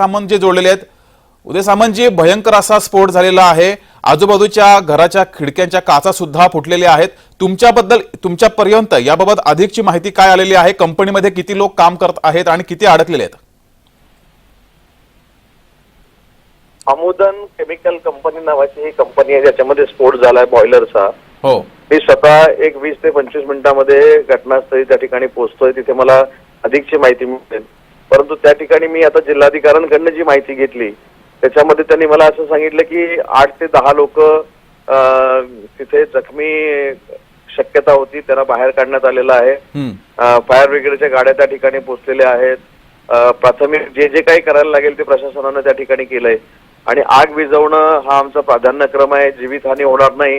सामंत जे जोडलेले आहेत. उदय सामंतजी भयंकर असा स्फोट झालेला आहे. आजूबाजूच्या घराच्या खिडक्यांच्या काचा सुद्धा फुटलेल्या आहेत. तुमच्याबद्दल तुमच्यापर्यंत याबाबत अधिकची माहिती काय आलेली आहे? कंपनीमध्ये किती लोक काम करत आहेत आणि किती अडकलेले आहेत? अमुदन केमिकल कंपनी नावाची ही कंपनी आहे ज्याच्यामध्ये स्फोट झालाय बॉयलरचा. हो. मी स्वतः एक वीस ते पंचवीस मिनिटांमध्ये घटनास्थळी त्या ठिकाणी पोहोचतोय. तिथे मला अधिकची माहिती मिळेल. परंतु त्या ठिकाणी मी आता जिल्हाधिकाऱ्यांकडनं जी माहिती घेतली त्याच्यामध्ये त्यांनी मला असं सांगितलं की आठ ते दहा लोक तिथे जखमी शक्यता होती त्यांना बाहेर काढण्यात आलेलं आहे. फायर ब्रिगेडच्या गाड्या त्या ठिकाणी पोहोचलेल्या आहेत. प्राथमिक जे जे काही करायला लागेल ते प्रशासनानं त्या ठिकाणी केलंय. आणि आग विझवणं हा आमचा प्राधान्यक्रम आहे जीवितहानी होणार नाही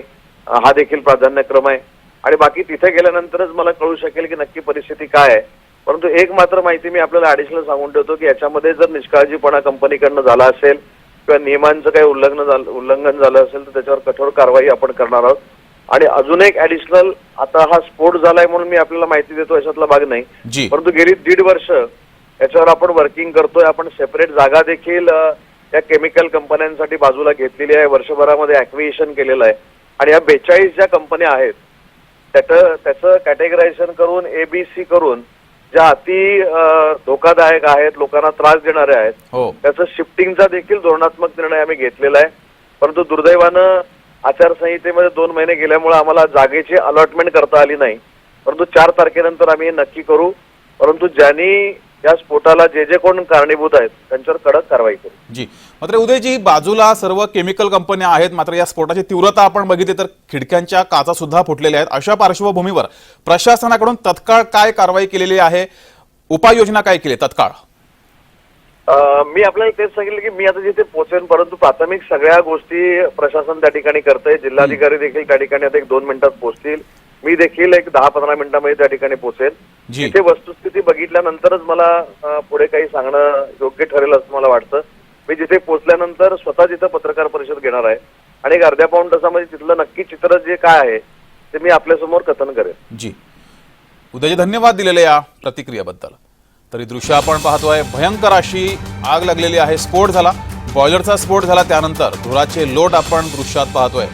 हा देखील प्राधान्यक्रम आहे. आणि बाकी तिथे गेल्यानंतरच मला कळू शकेल की नक्की परिस्थिती काय आहे. परंतु एक मात्र माहिती मी आपल्याला ऍडिशनल सांगून ठेवतो की याच्यामध्ये जर निष्काळजीपणा कंपनीकडनं झाला असेल किंवा नियमांचं काही उल्लंघन झालं उल्लंघन झालं असेल तर त्याच्यावर कठोर कारवाई आपण करणार आहोत. आणि अजून एक ऍडिशनल आता हा स्फोट झालाय म्हणून मी आपल्याला माहिती देतो याच्यातला भाग नाही. परंतु गेली दीड वर्ष याच्यावर आपण वर्किंग करतोय आपण सेपरेट जागा देखील या केमिकल कंपन्यांसाठी बाजूला घेतलेली आहे वर्षभरामध्ये ऍक्विएशन केलेलं आहे. आणि या बेचाळीस ज्या कंपन्या आहेत त्याचं त्याचं कॅटेगरायझेशन करून एबीसी करून ज्या अति धोकादायक आहेत लोकांना त्रास देणाऱ्या आहेत हो. त्याचं शिफ्टिंगचा देखील धोरणात्मक निर्णय आम्ही घेतलेला आहे. परंतु दुर्दैवानं आचारसंहितेमध्ये दोन महिने गेल्यामुळे आम्हाला जागेची अलॉटमेंट करता आली नाही. परंतु चार तारखेनंतर आम्ही हे नक्की करू. परंतु ज्यांनी या स्फोटाला जे जे कोण कारणीभूत आहेत त्यांच्यावर कडक कारवाई करू जी. मात्र उदयजी बाजूला सर्व केमिकल कंपन्या आहेत मात्र या स्फोटाची तीव्रता आपण बघितली तर खिडक्यांच्या काचा सुद्धा फुटलेल्या आहेत. अशा पार्श्वभूमीवर प्रशासनाकडून तत्काळ काय कारवाई केलेली आहे? उपाययोजना काय केली तत्काळ? मी आपल्याला तेच सांगितलं की मी आता जिथे पोहोचेन परंतु प्राथमिक सगळ्या गोष्टी प्रशासन त्या ठिकाणी करतंय. जिल्हाधिकारी देखील त्या ठिकाणी आता एक दोन मिनिटात पोहोचतील. मी देखील एक दहा पंधरा मिनिटांमध्ये त्या ठिकाणी पोहोचेन जी. तिथे वस्तुस्थिती बघितल्यानंतरच मला पुढे काही सांगणं योग्य ठरेल असं मला वाटतं. मी जिथे पोहोचल्यानंतर स्वतः तिथं पत्रकार परिषद घेणार आहे आणि एक अर्ध्या पाऊण तासामध्ये तिथलं नक्की चित्र जे काय आहे ते मी आपल्यासमोर कथन करेन जी. उदयजी धन्यवाद दिलेल्या या प्रतिक्रियेबद्दल. तरी दृश्य आपण पाहतोय भयंकर अशी आग लागलेली आहे. स्फोट झाला. बॉयलरचा स्फोट झाला. त्यानंतर धुराचे लोट आपण दृश्यात पाहतोय.